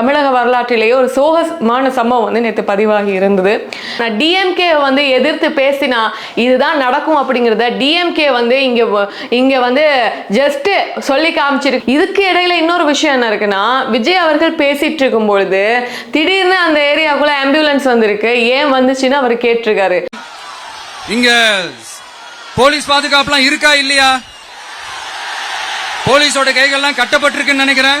தமிழக வரலாற்றிலேயே ஒரு சோகமான சம்பவம் வந்து நேற்று பதிவாகி இருந்தது. நான் டிஎம்கே வந்து எதிர்த்து பேசினா இதுதான் நடக்கும் அப்படிங்கிறத டிஎம்கே வந்து இங்கே இங்கே வந்து ஜஸ்ட் சொல்லி காமிச்சிருக்கு. இதுக்கு இடையில இன்னொரு விஷயம் என்ன இருக்குன்னா விஜய் அவர்கள் பேசிட்டு இருக்கும் பொழுது திடீர்னு அந்த ஏரியாக்குள்ள ஆம்புலன்ஸ் வந்திருக்கு. ஏன் வந்துச்சுன்னு அவர் கேட்டிருக்காரு. இங்க போலீஸ் பாதுகாப்புலாம் இருக்கா இல்லையா? போலீஸோட கைகள்லாம் கட்டப்பட்டிருக்குன்னு நினைக்கிறேன்.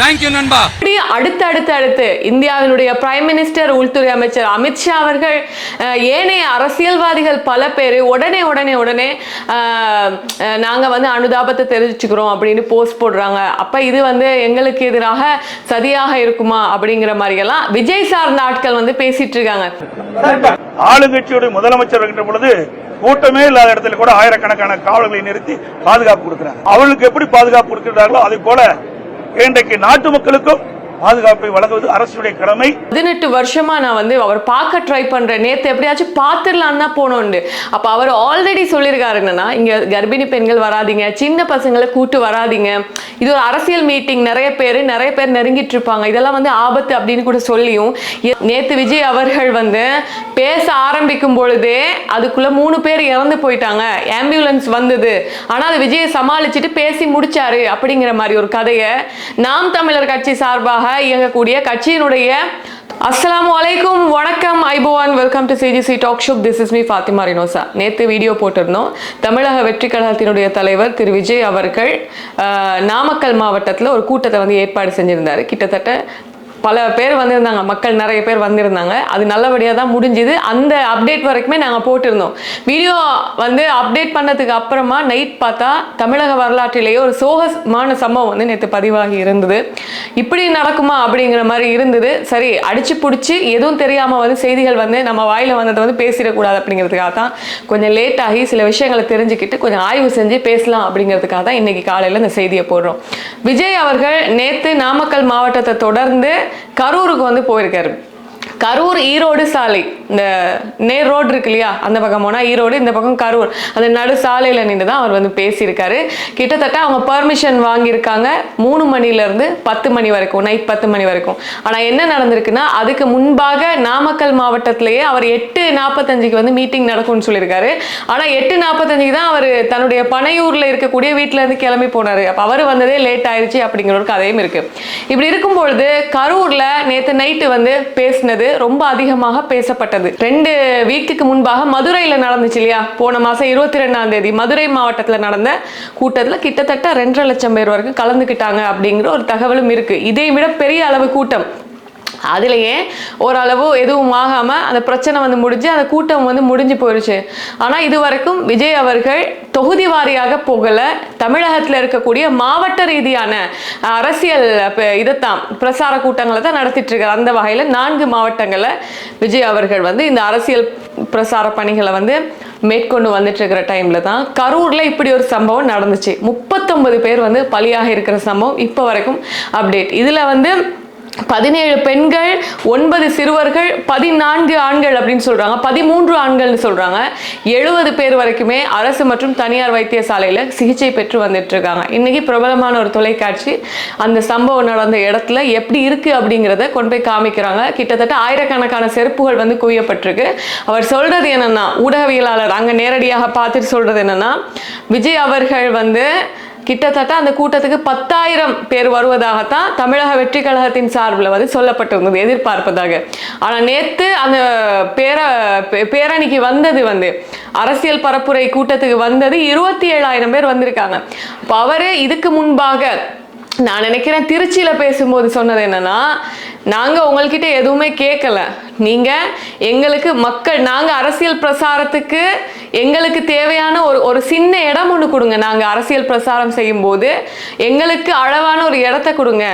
தேங்க்யூ நண்பா. இப்படி அடுத்து அடுத்து அடுத்து இந்தியாவினுடைய பிரைம் மினிஸ்டர் உள்துறை அமைச்சர் அமித்ஷா அவர்கள் ஏனைய அரசியல்வாதிகள் பல பேர் உடனே உடனே உடனே அஹ், அஹ், நாங்க வந்து அனுதாபத்தை தெரிவிச்சுக்கிறோம் அப்படின்னு போஸ்ட் போடுறாங்க. அப்ப இது வந்து எங்களுக்கு எதிராக சதியாக இருக்குமா அப்படிங்கிற மாதிரி எல்லாம் விஜய் சார்ந்த ஆட்கள் வந்து பேசிட்டு இருக்காங்க. ஆளுங்கட்சியுடைய முதலமைச்சர் வருகின்ற பொழுது கூட்டமே இல்லாத இடத்துல கூட ஆயிரக்கணக்கான காவலர்களை நிறுத்தி பாதுகாப்பு கொடுக்கிறாங்க அவர்களுக்கு எப்படி பாதுகாப்பு கொடுக்கிறார்களோ அதே போல இன்றைக்கு நாட்டு மக்களுக்கும் பாதுகாப்பை வழங்குவது அரசுடைய கடமை. பதினெட்டு வருஷமா நான் வந்து அவர் பார்க்க ட்ரை பண்றேன். நேத்து எப்படியாச்சும் பார்த்துடலாம் தான் போனோண்டு அப்ப அவர் ஆல்ரெடி சொல்லியிருக்காரு என்னன்னா இங்க கர்ப்பிணி பெண்கள் வராதீங்க சின்ன பசங்களை கூட்டு வராதீங்க. இது ஒரு அரசியல் மீட்டிங் நிறைய பேர் நிறைய பேர் நெருங்கிட்டு இருப்பாங்க. இதெல்லாம் வந்து ஆபத்து அப்படின்னு கூட சொல்லியும் நேத்து விஜய் அவர்கள் வந்து பேச ஆரம்பிக்கும் பொழுதே அதுக்குள்ள மூணு பேர் இறந்து போயிட்டாங்க. ஆம்புலன்ஸ் வந்தது. ஆனா அது விஜயை சமாளிச்சுட்டு பேசி முடிச்சாரு அப்படிங்கிற மாதிரி ஒரு கதையை நாம் தமிழர் கட்சி சார்பாக இயங்கக்கூடிய கட்சியினுடைய அஸ்ஸலாமு அலைக்கும் வணக்கம். ஐபோவான் welcome to CGC talk show this is me Fathima Rinosa நேற்று வீடியோ போட்டிருந்தோம். தமிழக வெற்றி கழகத்தினுடைய தலைவர் திரு விஜய் அவர்கள் நாமக்கல் மாவட்டத்தில் ஒரு கூட்டத்தை வந்து ஏற்பாடு செஞ்சிருந்தாரு. கிட்டத்தட்ட பல பேர் வந்திருந்தாங்க. மக்கள் நிறைய பேர் வந்திருந்தாங்க. அது நல்லபடியாக தான் முடிஞ்சுது. அந்த அப்டேட் வரைக்குமே நாங்கள் போட்டிருந்தோம். வீடியோ வந்து அப்டேட் பண்ணதுக்கு அப்புறமா நைட் பார்த்தா தமிழக வரலாற்றிலேயே ஒரு சோகமான சம்பவம் வந்து நேற்று பதிவாகி இருந்தது. இப்படி நடக்குமா அப்படிங்கிற மாதிரி இருந்தது. சரி அடிச்சு பிடிச்சி எதுவும் தெரியாமல் வந்து செய்திகள் வந்து நம்ம வாயில் வந்ததை வந்து பேசிடக்கூடாது அப்படிங்கிறதுக்காக தான் கொஞ்சம் லேட் ஆகி சில விஷயங்களை தெரிஞ்சுக்கிட்டு கொஞ்சம் ஆய்வு செஞ்சு பேசலாம் அப்படிங்கிறதுக்காக தான் இன்னைக்கு காலையில் இந்த செய்தியை போடுறோம். விஜய் அவர்கள் நேற்று நாமக்கல் மாவட்டத்தை தொடர்ந்து கரூருக்கு வந்து போயிருக்காரு. கரூர் ஈரோடு சாலை. இந்த நேர் ரோடு இருக்கு இல்லையா? அந்த பக்கம் போனால் ஈரோடு இந்த பக்கம் கரூர். அந்த நடு சாலையில் நின்று தான் அவர் வந்து பேசியிருக்காரு. கிட்டத்தட்ட அவங்க பர்மிஷன் வாங்கியிருக்காங்க மூணு மணிலேருந்து பத்து மணி வரைக்கும் நைட் பத்து மணி வரைக்கும். ஆனால் என்ன நடந்திருக்குன்னா அதுக்கு முன்பாக நாமக்கல் மாவட்டத்திலேயே அவர் எட்டு நாற்பத்தஞ்சுக்கு வந்து மீட்டிங் நடக்கும்னு சொல்லியிருக்காரு. ஆனால் எட்டு நாற்பத்தஞ்சுக்கு தான் அவர் தன்னுடைய பனையூரில் இருக்கக்கூடிய வீட்டிலேருந்து கிளம்பி போனார். அப்போ அவர் வந்ததே லேட் ஆயிடுச்சு அப்படிங்கிற ஒரு கதையும் இருக்குது இப்படி இருக்கும் பொழுது கரூரில் நேற்று நைட்டு வந்து பேசினது ரொம்ப அதிகமாக பேசப்பட்டது. ரெண்டு வீக்குக்கு முன்பாக மதுரையில் நடந்துச்சு இல்லையா? போன மாசம் இருபத்தி ரெண்டாம் தேதி மதுரை மாவட்டத்தில் நடந்த கூட்டத்தில் கிட்டத்தட்ட ரெண்டரை லட்சம் பேர் வரைக்கும் கலந்துக்கிட்டாங்க அப்படிங்கிற ஒரு தகவலும் இருக்கு. இதை விட பெரிய அளவு கூட்டம் அதுலேயே ஓரளவு எதுவும் ஆகாமல் அந்த பிரச்சனை வந்து முடிஞ்சு அந்த கூட்டம் வந்து முடிஞ்சு போயிடுச்சு ஆனால் இது வரைக்கும் விஜய் அவர்கள் தொகுதி வாரியாக போகலை. தமிழகத்தில் இருக்கக்கூடிய மாவட்ட ரீதியான அரசியல் இதைத்தான் பிரசார கூட்டங்களை தான் நடத்திட்டு இருக்காரு. அந்த வகையில் நான்கு மாவட்டங்களில் விஜய் அவர்கள் வந்து இந்த அரசியல் பிரசார பணிகளை வந்து மேற்கொண்டு வந்துட்டு இருக்கிற டைம்ல தான் கரூர்ல இப்படி ஒரு சம்பவம் நடந்துச்சு. முப்பத்தொன்பது பேர் வந்து பலியாக இருக்கிற சம்பவம் இப்போ வரைக்கும் அப்டேட் இதுல வந்து பதினேழு பெண்கள் ஒன்பது சிறுவர்கள் பதினான்கு ஆண்கள் அப்படின்னு சொல்கிறாங்க பதிமூன்று ஆண்கள்னு சொல்கிறாங்க எழுபது பேர் வரைக்குமே அரசு மற்றும் தனியார் வைத்தியசாலையில் சிகிச்சை பெற்று வந்துட்டு இருக்காங்க பிரபலமான ஒரு தொலைக்காட்சி. அந்த சம்பவம் நடந்த இடத்துல எப்படி இருக்குது அப்படிங்கிறத கொண்டு போய் காமிக்கிறாங்க. கிட்டத்தட்ட ஆயிரக்கணக்கான செருப்புகள் வந்து குவியப்பட்டிருக்கு. அவர் சொல்கிறது என்னென்னா ஊடகவியலாளர் அங்கே நேரடியாக பார்த்துட்டு சொல்கிறது என்னென்னா விஜய் அவர்கள் வந்து கிட்டத்தட்ட அந்த கூட்டத்துக்கு பத்தாயிரம் பேர் வருவதாகத்தான் தமிழக வெற்றி கழகத்தின் சார்பில் வந்து சொல்லப்பட்டிருந்தது எதிர்பார்ப்பதாக. ஆனால் நேற்று அந்த பேர பே- பேரணிக்கு வந்தது வந்து அரசியல் பரப்புரை கூட்டத்துக்கு வந்தது இருபத்தி ஏழாயிரம் பேர் வந்திருக்காங்க. அப்போ அவரே இதுக்கு முன்பாக நான் நினைக்கிறேன் திருச்சியில் பேசும்போது சொன்னது என்னன்னா நாங்கள் உங்கள்கிட்ட எதுவுமே கேட்கல நீங்கள் எங்களுக்கு மக்கள் நாங்கள் அரசியல் பிரசாரத்துக்கு எங்களுக்கு தேவையான ஒரு ஒரு சின்ன இடம் ஒன்று கொடுங்க. நாங்கள் அரசியல் பிரசாரம் செய்யும்போது எங்களுக்கு அளவான ஒரு இடத்த கொடுங்க.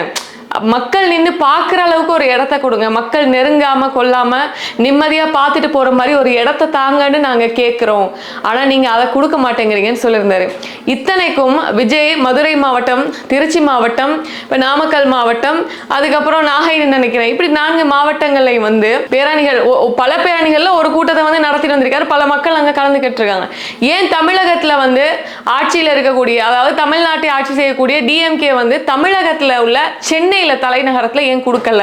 மக்கள் நின்று பார்க்குற அளவுக்கு ஒரு இடத்த கொடுங்க. மக்கள் நெருங்காம கொல்லாமல் நிம்மதியா பார்த்துட்டு போற மாதிரி ஒரு இடத்த தாங்கன்னு நாங்க கேட்குறோம் ஆனா நீங்க அதை கொடுக்க மாட்டேங்கிறீங்கன்னு சொல்லியிருந்தாரு. இத்தனைக்கும் விஜய் மதுரை மாவட்டம் திருச்சி மாவட்டம் இப்போ நாமக்கல் மாவட்டம் அதுக்கப்புறம் நாகைன்னு நினைக்கிறேன். இப்படி நான்கு மாவட்டங்களையும் வந்து பேரணிகள் பல பேரணிகளில் ஒரு கூட்டத்தை வந்து நடத்திட்டு வந்திருக்காரு. பல மக்கள் அங்க கலந்துக்கிட்டு இருக்காங்க ஏன் தமிழகத்துல வந்து ஆட்சியில் இருக்கக்கூடிய அதாவது தமிழ்நாட்டை ஆட்சி செய்யக்கூடிய டிஎம்கே வந்து தமிழகத்துல உள்ள சென்னை சென்னையில தலைநகரத்தில் ஏன் கொடுக்கல?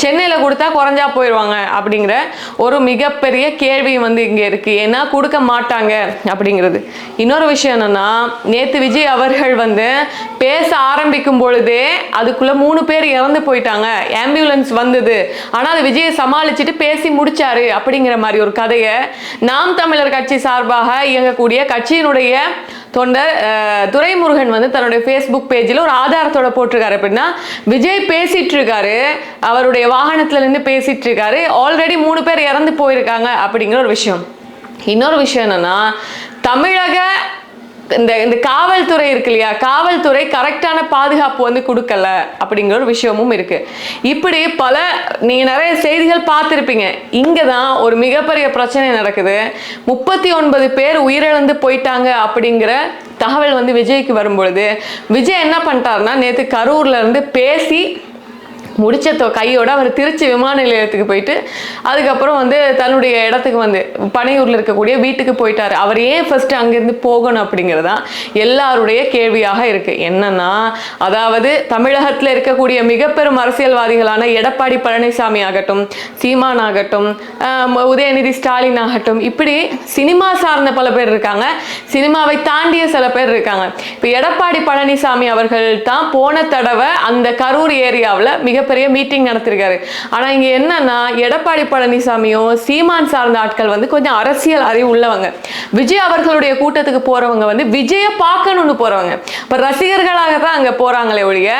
சென்னையில் கொடுத்தா குறைஞ்சா போயிடுவாங்க அப்படிங்கிற ஒரு மிகப்பெரிய கேள்வி வந்து இங்கே இருக்குது ஏன்னா கொடுக்க மாட்டாங்க அப்படிங்கிறது. இன்னொரு விஷயம் என்னென்னா நேற்று விஜய் அவர்கள் வந்து பேச ஆரம்பிக்கும் பொழுதே அதுக்குள்ளே மூணு பேர் இறந்து போயிட்டாங்க. ஆம்புலன்ஸ் வந்தது. ஆனால் அது விஜயை சமாளிச்சுட்டு பேசி முடிச்சாரு அப்படிங்கிற மாதிரி ஒரு கதையை நாம் தமிழர் கட்சி சார்பாக இயங்கக்கூடிய கட்சியினுடைய தொண்டர் துரைமுருகன் வந்து தன்னுடைய ஃபேஸ்புக் பேஜில் ஒரு ஆதாரத்தோட போட்டிருக்காரு அப்படின்னா விஜய் பேசிட்டு இருக்காரு அவருடைய வாகனத்துல இருந்து பேசிட்டு இருக்காரு ஆல்ரெடி மூணு பேர் இறந்து போயிருக்காங்க அப்படிங்கிற ஒரு விஷயம். இன்னொரு விஷயம் என்னன்னா தமிழக இந்த இந்த காவல்துறை இருக்கு இல்லையா? காவல்துறை கரெக்டான பாதுகாப்பு வந்து கொடுக்கல அப்படிங்கிற ஒரு விஷயமும் இருக்கு. இப்படி பல நீங்க நிறைய செய்திகள் பார்த்துருப்பீங்க. இங்க தான் ஒரு மிகப்பெரிய பிரச்சனை நடக்குது. முப்பத்தி ஒன்பது பேர் உயிரிழந்து போயிட்டாங்க அப்படிங்கிற தகவல் வந்து விஜய்க்கு வரும்பொழுது விஜய் என்ன பண்ணிட்டாருன்னா நேற்று கரூர்ல இருந்து பேசி முடிச்ச கையோட அவர் திருச்சி விமான நிலையத்துக்கு போயிட்டு அதுக்கப்புறம் வந்து தன்னுடைய இடத்துக்கு வந்து பனையூர்ல இருக்கக்கூடிய வீட்டுக்கு போயிட்டாரு. அவர் ஏன் ஃபர்ஸ்ட் அங்கிருந்து போகணும் அப்படிங்கிறது தான் எல்லாருடைய கேள்வியாக இருக்கு. என்னன்னா அதாவது தமிழகத்தில் இருக்கக்கூடிய மிகப்பெரும் அரசியல்வாதிகளான எடப்பாடி பழனிசாமி ஆகட்டும் சீமான் ஆகட்டும் உதயநிதி ஸ்டாலின் ஆகட்டும் இப்படி சினிமா சார்ந்த பல பேர் இருக்காங்க. சினிமாவை தாண்டிய சில பேர் இருக்காங்க. இப்போ எடப்பாடி பழனிசாமி அவர்கள் தான் போன தடவை அந்த கரூர் ஏரியாவில் மிக மிகப்பெரிய மீட்டிங் நடத்திருக்காரு. ஆனால் இங்கே என்னன்னா எடப்பாடி பழனிசாமியும் சீமான் சார்ந்த ஆட்கள் வந்து கொஞ்சம் அரசியல் அறிவு உள்ளவங்க. விஜய் அவர்களுடைய கூட்டத்துக்கு போறவங்க வந்து விஜயை பார்க்கணும்னு போறவங்க. இப்போ ரசிகர்களாக தான் அங்கே போறாங்களே ஒழிய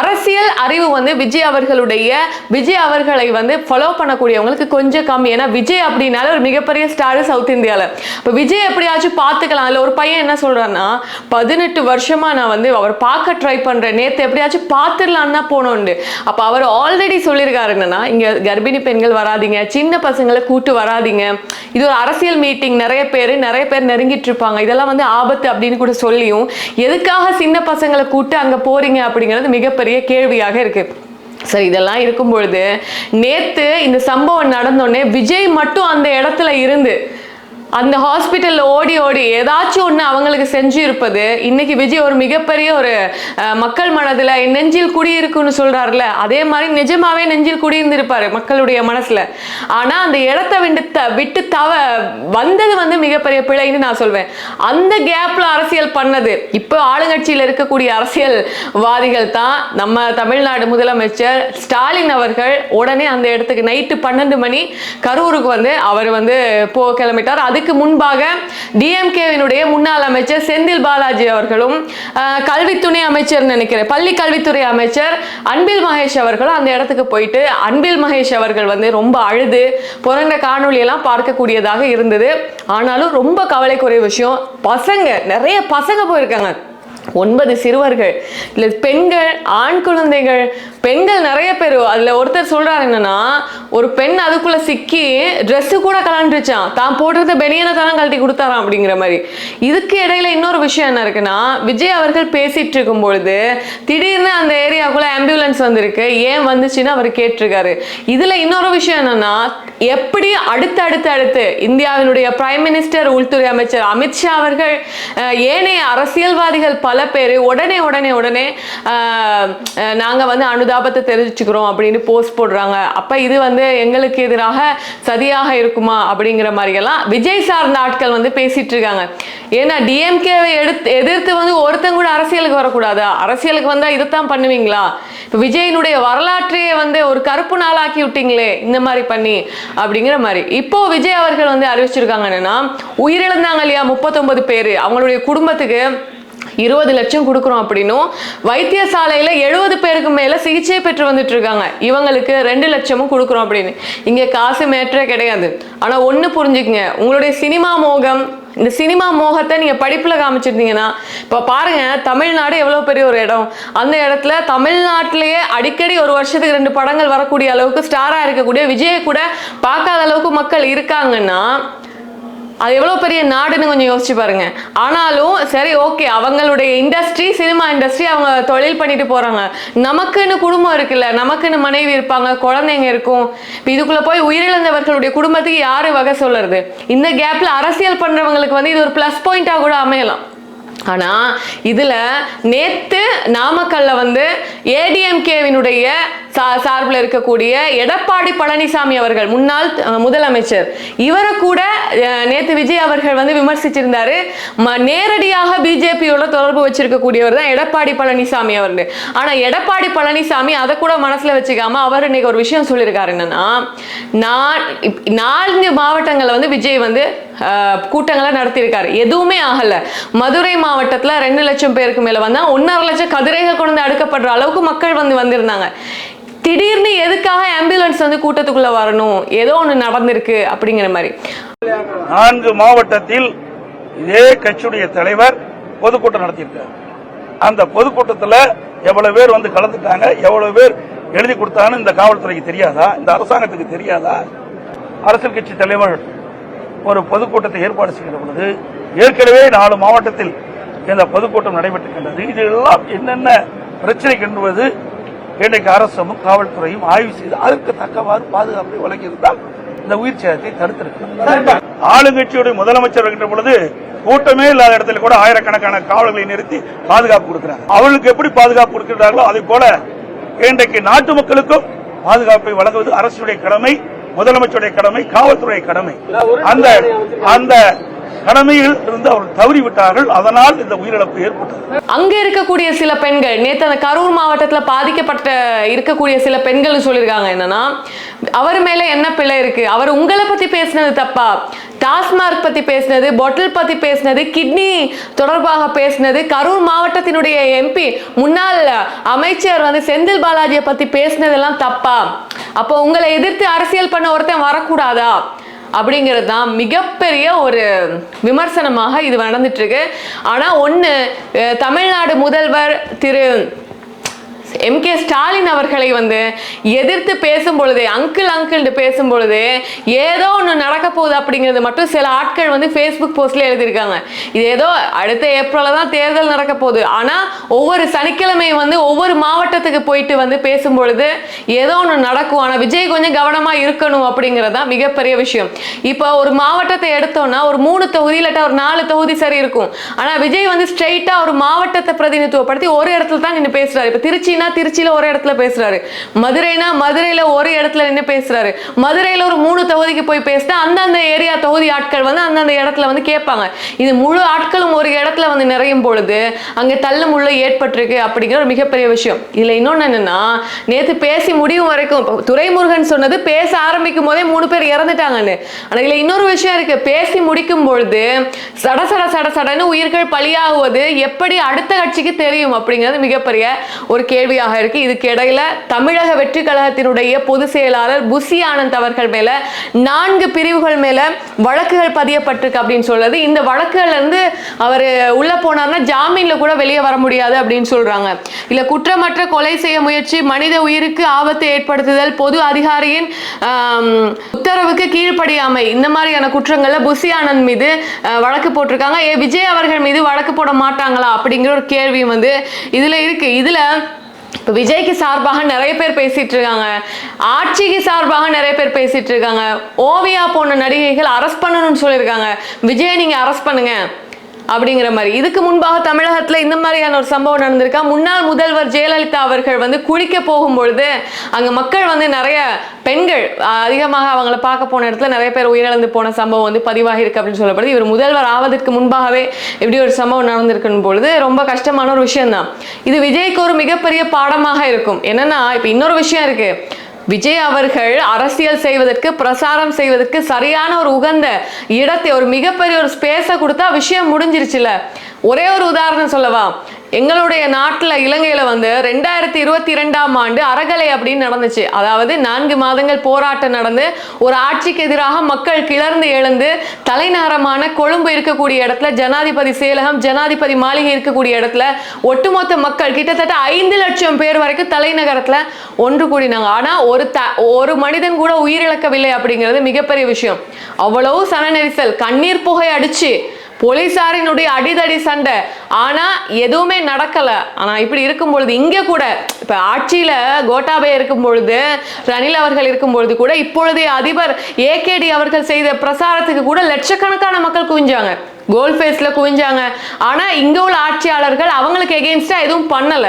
அரசியல் அறிவு வந்து விஜய் அவர்களுடைய விஜய் அவர்களை வந்து ஃபாலோ பண்ணக்கூடியவங்களுக்கு கொஞ்சம் கம்மி. ஏன்னா விஜய் அப்படின்னால ஒரு மிகப்பெரிய ஸ்டார் சவுத் இந்தியாவில் இப்போ விஜய் எப்படியாச்சும் பார்த்துக்கலாம். அதில் ஒரு பையன் என்ன சொல்றான்னா பதினெட்டு வருஷமா நான் வந்து அவர் பார்க்க ட்ரை பண்றேன். நேற்று எப்படியாச்சும் பார்த்துடலான்னு தான் போனோண்டு அப்போ அவர் ஆல்ரெடி சொல்லியிருக்காரு என்னன்னா கர்ப்பிணி பெண்கள் வராதிங்க சின்ன பசங்களை கூட்டு வராதீங்க. இது ஒரு அரசியல் மீட்டிங் நிறைய பேர் நிறைய பேர் நெருங்கிட்டு இருப்பாங்க. இதெல்லாம் வந்து ஆபத்து அப்படின்னு கூட சொல்லியும் எதுக்காக சின்ன பசங்களை கூட்டு அங்கே போறீங்க அப்படிங்கிறது மிகப்பெரிய கேள்வியாக இருக்கு. சரி இதெல்லாம் இருக்கும் பொழுது நேற்று இந்த சம்பவம் நடந்தோடனே விஜய் மட்டும் அந்த இடத்துல இருந்து அந்த ஹாஸ்பிட்டலில் ஓடி ஓடி ஏதாச்சும் ஒன்று அவங்களுக்கு செஞ்சு இருப்பது இன்னைக்கு விஜய் ஒரு மிகப்பெரிய ஒரு மக்கள் மனதில் என் நெஞ்சில் குடியிருக்குன்னு சொல்கிறாருல அதே மாதிரி நிஜமாவே நெஞ்சில் குடியிருந்திருப்பார் மக்களுடைய மனசில். ஆனால் அந்த இடத்த விட்டு த விட்டு தவ வந்தது வந்து மிகப்பெரிய பிழைன்னு நான் சொல்வேன். அந்த கேப்பில் அரசியல் பண்ணது. இப்போ ஆளுங்கட்சியில் இருக்கக்கூடிய அரசியல்வாதிகள் தான் நம்ம தமிழ்நாடு முதலமைச்சர் ஸ்டாலின் அவர்கள் உடனே அந்த இடத்துக்கு நைட்டு பன்னெண்டு மணி கரூருக்கு வந்து அவர் வந்து போ கிளம்பிட்டார். அது அதுக்கு முன்பாக டிஎம்கேவினுடைய முன்னாள் அமைச்சர் செந்தில் பாலாஜி அவர்களும் அஹ், கல்வித்துறை அமைச்சர் நினைக்கிறேன். பள்ளி கல்வித்துறை அமைச்சர் அன்பில் மகேஷ் அவர்களும் அந்த இடத்துக்கு போயிட்டு அன்பில் மகேஷ் அவர்கள் வந்து ரொம்ப அழுது புரண்ட காணொலியெல்லாம் பார்க்கக்கூடியதாக இருந்தது. ஆனாலும் ரொம்ப கவலைக்குரிய விஷயம் பசங்க நிறைய பசங்க போயிருக்காங்க. ஒன்பது சிறுவர்கள் இல்லை பெண்கள் ஆண் குழந்தைகள் பெண்கள் நிறைய பேர் அதில் ஒருத்தர் சொல்கிறார் என்னன்னா ஒரு பெண் அதுக்குள்ளே சிக்கி ட்ரெஸ்ஸு கூட கலண்டுருச்சான் தான் போடுறத பெனியனை தானே கழட்டி கொடுத்தாராம் அப்படிங்கிற மாதிரி. இதுக்கு இடையில இன்னொரு விஷயம் என்ன இருக்குன்னா விஜய் அவர்கள் பேசிட்டு இருக்கும் பொழுது திடீர்னு அந்த ஏரியாவுக்குள்ளே ஆம்புலன்ஸ் வந்திருக்கு. ஏன் வந்துச்சுன்னு அவர் கேட்டிருக்காரு. இதில் இன்னொரு விஷயம் என்னன்னா எப்படி அடுத்து அடுத்து அடுத்து இந்தியாவினுடைய பிரைம் மினிஸ்டர் உள்துறை அமைச்சர் அமித்ஷா அவர்கள் ஏனைய அரசியல்வாதிகள் பல பேர் உடனே உடனே உடனே நாங்கள் வந்து நாங்க அனுதாபத்தை தெரிவிச்சுக்கிறோம் அப்படின்னு போஸ்ட் போடுறாங்க. அப்ப இது வந்து எங்களுக்கு எதிராக சதியாக இருக்குமா அப்படிங்கிற மாதிரி எல்லாம் விஜய் சார்ந்த ஆட்கள் வந்து பேசிட்டு இருக்காங்க. ஏன்னா டிஎம்கேவை எடுத்து எதிர்த்து வந்து ஒருத்தங்க கூட அரசியலுக்கு வரக்கூடாதா? அரசியலுக்கு வந்தா இதைத்தான் பண்ணுவீங்களா? இப்போ விஜயினுடைய வரலாற்றையே வந்து ஒரு கருப்பு நாளாக்கி விட்டீங்களே இந்த மாதிரி பண்ணி அப்படிங்கிற மாதிரி. இப்போ விஜய் அவர்கள் வந்து அறிவிச்சிருக்காங்க என்னன்னா உயிரிழந்தாங்க இல்லையா முப்பத்தொன்பது பேர். அவங்களுடைய குடும்பத்துக்கு இருபது லட்சம் கொடுக்குறோம் அப்படின்னும் வைத்தியசாலையில் எழுபது பேருக்கு மேலே சிகிச்சை பெற்று வந்துட்டு இருக்காங்க. இவங்களுக்கு ரெண்டு லட்சமும் கொடுக்குறோம் அப்படின்னு. இங்கே காசு மேற்றே கிடையாது. ஆனால் ஒன்று புரிஞ்சுக்கங்க. உங்களுடைய சினிமா மோகம் இந்த சினிமா மோகத்தை நீங்கள் படிப்பில் காமிச்சிருந்தீங்கன்னா இப்போ பாருங்கள் தமிழ்நாடு எவ்வளோ பெரிய ஒரு இடம். அந்த இடத்துல தமிழ்நாட்டிலேயே அடிக்கடி ஒரு வருஷத்துக்கு ரெண்டு படங்கள் வரக்கூடிய அளவுக்கு ஸ்டாராக இருக்கக்கூடிய விஜயை கூட பார்க்காத அளவுக்கு மக்கள் இருக்காங்கன்னா அது எவ்வளோ பெரிய நாடுன்னு கொஞ்சம் யோசிச்சு பாருங்க. ஆனாலும் சரி ஓகே அவங்களுடைய இண்டஸ்ட்ரி சினிமா இண்டஸ்ட்ரி அவங்க தொழில் பண்ணிட்டு போறாங்க. நமக்குன்னு குடும்பம் இருக்குல்ல நமக்குன்னு மனைவி இருப்பாங்க குழந்தைங்க இருக்கும். இதுக்குள்ள போய் உயிரிழந்தவர்களுடைய குடும்பத்துக்கு யாரு வகை சொல்லுறது இந்த கேப்ல அரசியல் பண்றவங்களுக்கு வந்து இது ஒரு ப்ளஸ் பாயிண்டா கூட அமையலாம். ஆனால் இதில் நேற்று நாமக்கல்ல வந்து ஏடிஎம்கேவினுடைய சா சார்பில் இருக்கக்கூடிய எடப்பாடி பழனிசாமி அவர்கள் முன்னாள் முதலமைச்சர் இவரை கூட நேற்று விஜய் அவர்கள் வந்து விமர்சிச்சிருந்தாரு ம- நேரடியாக பிஜேபியோட தொடர்பு வச்சிருக்கக்கூடியவர் தான் எடப்பாடி பழனிசாமி அவர் ஆனால் எடப்பாடி பழனிசாமி அதை கூட மனசில் வச்சுக்காம அவர் இன்னைக்கு ஒரு விஷயம் சொல்லியிருக்காரு என்னன்னா நான் நான்கு மாவட்டங்களில் வந்து விஜய் வந்து கூட்டங்களை நடத்தியிருக்காரு. எதுவுமே ஆகல. மதுரை மாவட்டத்துல ரெண்டு லட்சம் பேருக்கு மேல வந்தா ஒன்றரை லட்சம் கதிரைகள் கொண்டு வந்து அடுக்கப்படுற அளவுக்கு மக்கள் வந்து வந்திருந்தாங்க. திடீர்னு எதுக்காக ஆம்புலன்ஸ் வந்து கூட்டத்துக்குள்ள வரணும்? ஏதோ ஒண்ணு நடந்திருக்கு அப்படிங்கிற மாதிரி. நான்கு மாவட்டத்தில் இதே கட்சியுடைய தலைவர் பொதுக்கூட்டம் நடத்தியிருக்கார். அந்த பொதுக்கூட்டத்தில் எவ்வளவு பேர் வந்து கலந்துட்டாங்க எவ்வளவு பேர் எழுதி கொடுத்தான்னு இந்த காவல்துறைக்கு தெரியாதா? இந்த அரசாங்கத்துக்கு தெரியாதா? அரசியல் கட்சி தலைவர் ஒரு பொதுக்கூட்டத்தை ஏற்பாடு செய்கிற பொழுது ஏற்கனவே நாலு மாவட்டத்தில் இந்த பொதுக்கூட்டம் நடைபெற்றிருக்கின்றது. இதெல்லாம் என்னென்ன பிரச்சனை என்பது இன்றைக்கு அரசும் காவல்துறையும் ஆய்வு செய்து அதற்கு தக்கவாறு பாதுகாப்பை வழங்கியிருந்தால் இந்த உயிர் சேதத்தை தடுத்திருக்கு ஆளுங்கட்சியுடைய முதலமைச்சர் வருகின்ற பொழுது கூட்டமே இல்லாத இடத்துல கூட ஆயிரக்கணக்கான காவல்களை நிறுத்தி பாதுகாப்பு கொடுக்கிறாங்க. அவர்களுக்கு எப்படி பாதுகாப்பு கொடுக்கிறார்களோ அதே போல இன்றைக்கு நாட்டு மக்களுக்கும் பாதுகாப்பை வழங்குவது அரசுடைய கடமை. முதலமைச்சருடைய கடமை காவல்துறை கடமை. அந்த அந்த கடமையில் இருந்து அவர்கள் தவறிவிட்டார்கள் அதனால் இந்த உயிரிழப்பு ஏற்பட்டது. அங்க இருக்கக்கூடிய சில பெண்கள் நேத்து அந்த கரூர் மாவட்டத்துல பாதிக்கப்பட்ட இருக்கக்கூடிய சில பெண்கள் சொல்லியிருக்காங்க. என்னன்னா அவர் மேல என்ன பிழை இருக்கு? அவர் உங்களை பத்தி பேசினது தப்பா? டாஸ்மார்க் பத்தி பேசினது பொட்டில் பத்தி பேசினது கிட்னி தொடர்பாக பேசினது கரூர் மாவட்டத்தினுடைய எம்பி முன்னாள் அமைச்சர் வந்து செந்தில் பாலாஜியை பத்தி பேசினதெல்லாம் தப்பா? அப்போ உங்களை எதிர்த்து அரசியல் பண்ண ஒருத்தன் வரக்கூடாதா? அப்படிங்கிறது தான் மிகப்பெரிய ஒரு விமர்சனமாக இது நடந்துட்டு இருக்கு. ஆனா ஒன்று தமிழ்நாடு முதல்வர் திரு எம் கே ஸ்டாலின் அவர்களை வந்து எதிர்த்து பேசும் பொழுது அங்கிள் அங்கிள் பேசும் பொழுது ஏதோ ஒன்று நடக்க போகுது அப்படிங்கிறது மட்டும் சில ஆட்கள் வந்து ஃபேஸ்புக் போஸ்ட்ல எழுதியிருக்காங்க. இது ஏதோ அடுத்த ஏப்ரலில் தான் தேர்தல் நடக்க போகுது. ஆனால் ஒவ்வொரு சனிக்கிழமையும் வந்து ஒவ்வொரு மாவட்டத்துக்கு போயிட்டு வந்து பேசும் பொழுது ஏதோ ஒன்று நடக்கும். ஆனால் விஜய் கொஞ்சம் கவனமாக இருக்கணும் அப்படிங்கிறது தான் மிகப்பெரிய விஷயம். இப்போ ஒரு மாவட்டத்தை எடுத்தோம்னா ஒரு மூணு தொகுதி இல்லாட்டா ஒரு நாலு தொகுதி சரி இருக்கும். ஆனால் விஜய் வந்து ஸ்ட்ரெயிட்டாக ஒரு மாவட்டத்தை பிரதிநிதித்துவப்படுத்தி ஒரு இடத்துல தான் நின்று பேசுகிறார் இப்போ திருச்சினா திருச்சியில ஒரு இடத்துல பேசுறாரு. மதுரைனா மதுரையில ஒரு இடத்துல நின்று பேசுறாரு. மதுரையில ஒரு மூணு தொகுதிக்கு போய் பேசினா அந்தந்த ஏரியா தொகுதி ஆட்கள் வந்து அந்தந்த இடத்துல வந்து கேட்பாங்க. இது முழு ஆட்களும் ஒரு இடத்துல வந்து நிறையும் பொழுது அங்க தள்ளு முள்ள ஏற்பட்டிருக்கு அப்படிங்கிற ஒரு மிகப்பெரிய விஷயம். இதுல இன்னொன்னு என்னன்னா நேத்து பேசி முடியும் வரைக்கும் துரைமுருகன் சொன்னது பேச ஆரம்பிக்கும் போதே மூணு பேர் இறந்துட்டாங்கன்னு. ஆனா இதுல இன்னொரு விஷயம் இருக்கு. பேசி முடிக்கும் பொழுது சட சட சட சடன்னு உயிர்கள் பலியாகுவது எப்படி அடுத்த கட்சிக்கு தெரியும் அப்படிங்கிறது மிகப்பெரிய ஒரு கேள்வி கேள்வியாக இருக்கு. இதுக்கு இடையில தமிழக வெற்றி கழகத்தினுடைய பொதுச் செயலாளர் புசி ஆனந்த் அவர்கள் மேல நான்கு பிரிவுகள் மேல வழக்குகள் பதியப்பட்டிருக்கு அப்படின்னு சொல்றது. இந்த வழக்குகள்ல இருந்து அவர் உள்ள போனார்னா ஜாமீன்ல கூட வெளியே வர முடியாது அப்படின்னு சொல்றாங்க. இல்ல குற்றமற்ற கொலை செய்ய முயற்சி மனித உயிருக்கு ஆபத்தை ஏற்படுத்துதல் பொது அதிகாரியின் உத்தரவுக்கு கீழ்ப்படியாமை இந்த மாதிரியான குற்றங்கள்ல புசி ஆனந்த் மீது வழக்கு போட்டிருக்காங்க. ஏ விஜய் அவர்கள் மீது வழக்கு போட மாட்டாங்களா அப்படிங்கிற ஒரு கேள்வி வந்து இதுல இருக்கு. இதுல இப்போ விஜய்க்கு சார்பாக நிறைய பேர் பேசிட்டு இருக்காங்க. ஆட்சிக்கு சார்பாக நிறைய பேர் பேசிட்டு இருக்காங்க. ஓவியா போன்ற நடிகைகள் அரெஸ்ட் பண்ணணும்னு சொல்லியிருக்காங்க. விஜயை நீங்க அரெஸ்ட் பண்ணுங்க. அப்படிங்கிற மாதிரி. இதுக்கு முன்பாக தமிழகத்தில் இந்த மாதிரியான ஒரு சம்பவம் நடந்திருக்கா? முன்னாள் முதல்வர் ஜெயலலிதா அவர்கள் வந்து குளிக்க போகும்பொழுது அங்கே மக்கள் வந்து நிறைய பெண்கள் அதிகமாக அவங்கள பார்க்க போன இடத்துல நிறைய பேர் உயிரிழந்து போன சம்பவம் வந்து பதிவாகி இருக்கு அப்படின்னு சொல்லப்படுது. இவர் முதல்வர் ஆவதற்கு முன்பாகவே இப்படி ஒரு சம்பவம் நடந்திருக்குன்னு பொழுது ரொம்ப கஷ்டமான ஒரு விஷயம் தான் இது விஜய்க்கு ஒரு மிகப்பெரிய பாடமாக இருக்கும். என்னன்னா இப்போ இன்னொரு விஷயம் இருக்கு. விஜய் அவர்கள் அரசியல் செய்வதற்கு பிரசாரம் செய்வதற்கு சரியான ஒரு உகந்த இடத்தை ஒரு மிகப்பெரிய ஒரு ஸ்பேஸை கொடுத்தா விஷயம் முடிஞ்சிருச்சுல. ஒரே ஒரு உதாரணம் சொல்லவா? எங்களுடைய நாட்டில் இலங்கையில் வந்து ரெண்டாயிரத்தி இருபத்தி ரெண்டாம் ஆண்டு அறகலை அப்படின்னு நடந்துச்சு. அதாவது நான்கு மாதங்கள் போராட்டம் நடந்து ஒரு ஆட்சிக்கு எதிராக மக்கள் கிளர்ந்து எழுந்து தலைநகரமான கொழும்பு இருக்கக்கூடிய இடத்துல ஜனாதிபதி செயலகம் ஜனாதிபதி மாளிகை இருக்கக்கூடிய இடத்துல ஒட்டுமொத்த மக்கள் கிட்டத்தட்ட ஐந்து லட்சம் பேர் வரைக்கும் தலைநகரத்தில் ஒன்று கூடினாங்க. ஆனால் ஒரு த ஒரு மனிதன் கூட உயிரிழக்கவில்லை அப்படிங்கிறது மிகப்பெரிய விஷயம். அவ்வளவு சன நெரிசல் கண்ணீர் புகை அடிச்சு போலீசாரினுடைய அடிதடி சண்டை. ஆனா எதுவுமே நடக்கல. ஆனா இப்படி இருக்கும் பொழுது இங்க கூட இப்ப ஆட்சியில கோட்டாபே இருக்கும் பொழுது ரணில் அவர்கள் இருக்கும் பொழுது கூட இப்பொழுதைய அதிபர் ஏகேடி அவர்கள் செய்த பிரசாரத்துக்கு கூட லட்சக்கணக்கான மக்கள் குவிஞ்சாங்க. கோல் ஃபேஸ்ல குவிஞ்சாங்க. ஆனா இங்க உள்ள ஆட்சியாளர்கள் அவங்களுக்கு எகெயின்ஸ்டா எதுவும் பண்ணல.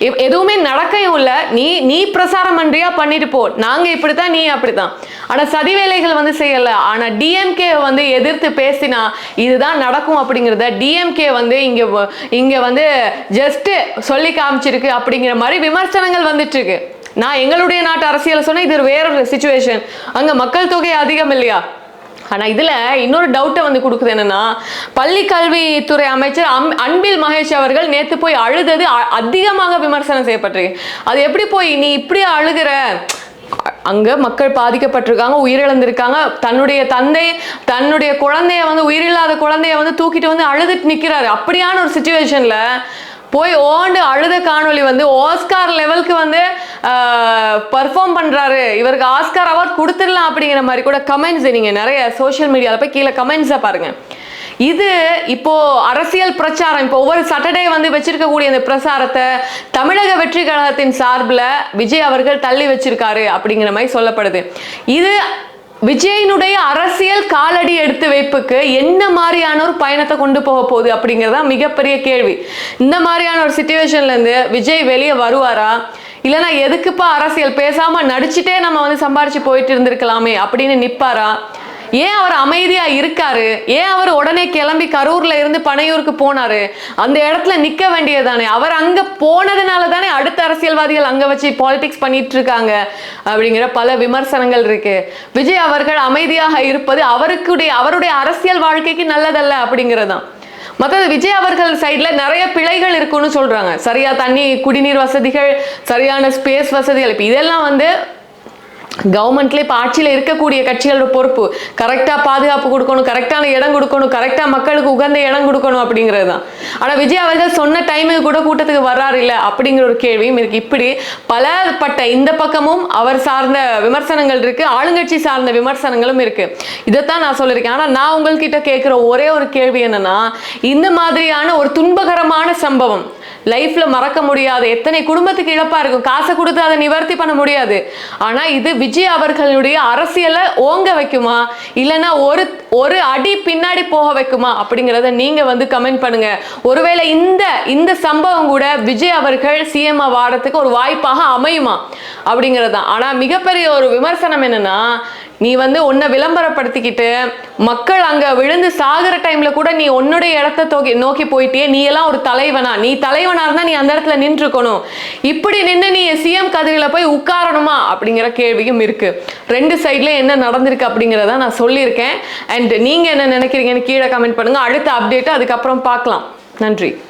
எதுவுமே நடக்கையும் இல்லை. நீ நீ பிரசாரம் பண்றியா? பண்ணிட்டு போ. நாங்க இப்படித்தான் நீ அப்படித்தான். ஆனா சதி வேலைகள் வந்து செய்யல. ஆனா டிஎம்கே வந்து எதிர்த்து பேசினா இதுதான் நடக்கும் அப்படிங்கிறத டிஎம்கே வந்து இங்க இங்க வந்து ஜஸ்ட் சொல்லி காமிச்சிருக்கு அப்படிங்கிற மாதிரி விமர்சனங்கள் வந்துட்டு இருக்கு நான் எங்களுடைய நாட்டு அரசியல் சொன்னேன் இது ஒரு வேற ஒரு சுச்சுவேஷன் அங்க மக்கள் தொகை அதிகம் இல்லையா? ஆனா இதுல இன்னொரு டவுட்டை வந்து கொடுக்குது என்னன்னா பள்ளி கல்வித்துறை அமைச்சர் அம்- அன்பில் மகேஷ் அவர்கள் நேத்து போய் அழுதது அதிகமாக விமர்சனம் செய்யப்பட்டிருக்கு. அது எப்படி போய் நீ இப்படி அழுகிற? அங்க மக்கள் பாதிக்கப்பட்டிருக்காங்க உயிரிழந்திருக்காங்க. தன்னுடைய தந்தை தன்னுடைய குழந்தைய வந்து உயிரில்லாத குழந்தைய வந்து தூக்கிட்டு வந்து அழுதுட்டு நிக்கிறாரு. அப்படியான ஒரு சுச்சுவேஷன்ல போய் ஓண்டு அழுத காணொலி வந்து ஆஸ்கார் லெவலுக்கு வந்து பர்ஃபார்ம் பண்ணுறாரு இவருக்கு ஆஸ்கார் அவார்ட் கொடுத்துடலாம் அப்படிங்கிற மாதிரி கூட கமெண்ட்ஸ் நீங்கள் நிறைய சோஷியல் மீடியாவில் போய் கீழே கமெண்ட்ஸை பாருங்க. இது இப்போ அரசியல் பிரச்சாரம் இப்போ ஒவ்வொரு சாட்டர்டே வந்து வச்சிருக்கக்கூடிய இந்த பிரசாரத்தை தமிழக வெற்றி கழகத்தின் சார்பில் விஜய் அவர்கள் தள்ளி வச்சிருக்காரு அப்படிங்கிற மாதிரி சொல்லப்படுது. இது விஜயனுடைய அரசியல் காலடி எடுத்து வைப்புக்கு என்ன மாதிரியான ஒரு பயணத்தை கொண்டு போக போகுது அப்படிங்கிறது தான் மிகப்பெரிய கேள்வி. இந்த மாதிரியான ஒரு சுச்சுவேஷன்லேருந்து விஜய் வெளியே வருவாரா? இல்லைன்னா எதுக்குப்பா அரசியல்? பேசாமல் நடிச்சுட்டே நம்ம வந்து சம்பாரிச்சு போயிட்டு இருந்திருக்கலாமே அப்படின்னு நிற்பாரா ஏன் அவர் அமைதியா இருக்காரு? ஏன் அவர் உடனே கிளம்பி கரூர்ல இருந்து பனையூருக்கு போனாரு? அந்த இடத்துல நிக்க வேண்டியதுதானே. அவர் அங்க போனதுனால தானே அடுத்த அரசியல்வாதிகள் அங்க வச்சு பாலிடிக்ஸ் பண்ணிட்டு இருக்காங்க அப்படிங்கிற பல விமர்சனங்கள் இருக்கு. விஜய் அவர்கள் அமைதியாக இருப்பது அவருக்குடைய அவருடைய அரசியல் வாழ்க்கைக்கு நல்லதல்ல அப்படிங்கிறதுதான். மற்றது விஜய் அவர்கள் சைடில் நிறைய பிழைகள் இருக்குன்னு சொல்றாங்க. சரியா தண்ணி குடிநீர் வசதிகள் சரியான ஸ்பேஸ் வசதிகள். இப்போ இதெல்லாம் வந்து கவர்மெண்ட்ல இப்போ ஆட்சியில் இருக்கக்கூடிய கட்சிகளோட பொறுப்பு. கரெக்டாக பாதுகாப்பு கொடுக்கணும் கரெக்டான இடம் கொடுக்கணும் கரெக்டாக மக்களுக்கு உகந்த இடம் கொடுக்கணும் அப்படிங்கிறது தான். ஆனால் விஜய் அவர்கள் சொன்ன டைமுக்கு கூட கூட்டத்துக்கு வர்றாரு இல்லை அப்படிங்கிற ஒரு கேள்வியும் இருக்கு. இப்படி பலப்பட்ட இந்த பக்கமும் அவர் சார்ந்த விமர்சனங்கள் இருக்கு ஆளுங்கட்சி சார்ந்த விமர்சனங்களும் இருக்கு. இதைத்தான் நான் சொல்லியிருக்கேன். ஆனால் நான் உங்கள்கிட்ட கேட்குற ஒரே ஒரு கேள்வி என்னன்னா இந்த மாதிரியான ஒரு துன்பகரமான சம்பவம் லைஃப்ல மறக்க முடியாது. எத்தனை குடும்பத்துக்கு இழப்பா இருக்கும். காசை கொடுத்து அதை நிவர்த்தி பண்ண முடியாது. ஆனா இது விஜய் அவர்களுடைய அரசியலை ஓங்க வைக்குமா? இல்லைன்னா ஒரு ஒரு அடி பின்னாடி போக வைக்குமா? அப்படிங்கிறத நீங்க வந்து கமெண்ட் பண்ணுங்க. ஒருவேளை இந்த இந்த சம்பவம் கூட விஜய் அவர்கள் சிஎம் வாடத்துக்கு ஒரு வாய்ப்பாக அமையுமா? அப்படிங்கிறது தான் ஆனா மிகப்பெரிய ஒரு விமர்சனம் என்னன்னா நீ வந்து உன்னை விளம்பரப்படுத்திக்கிட்டு மக்கள் அங்க விழுந்து சாகுற டைம்ல கூட நீ உன்னுடைய இடத்த தோக்கி நோக்கி போயிட்டே நீ எல்லாம் ஒரு தலைவனா? நீ தலைவனா இருந்தா நீ அந்த இடத்துல நின்றுக்கணும் இப்படி நின்று நீ சிஎம் கதிரில போய் உட்காரணுமா? அப்படிங்கிற கேள்வியும் இருக்கு. ரெண்டு சைட்ல என்ன நடந்திருக்கு அப்படிங்கிறத நான் சொல்லியிருக்கேன். அண்ட் நீங்க என்ன நினைக்கிறீங்கன்னு கீழே கமெண்ட் பண்ணுங்க. அடுத்த அப்டேட் அதுக்கப்புறம் பார்க்கலாம். நன்றி.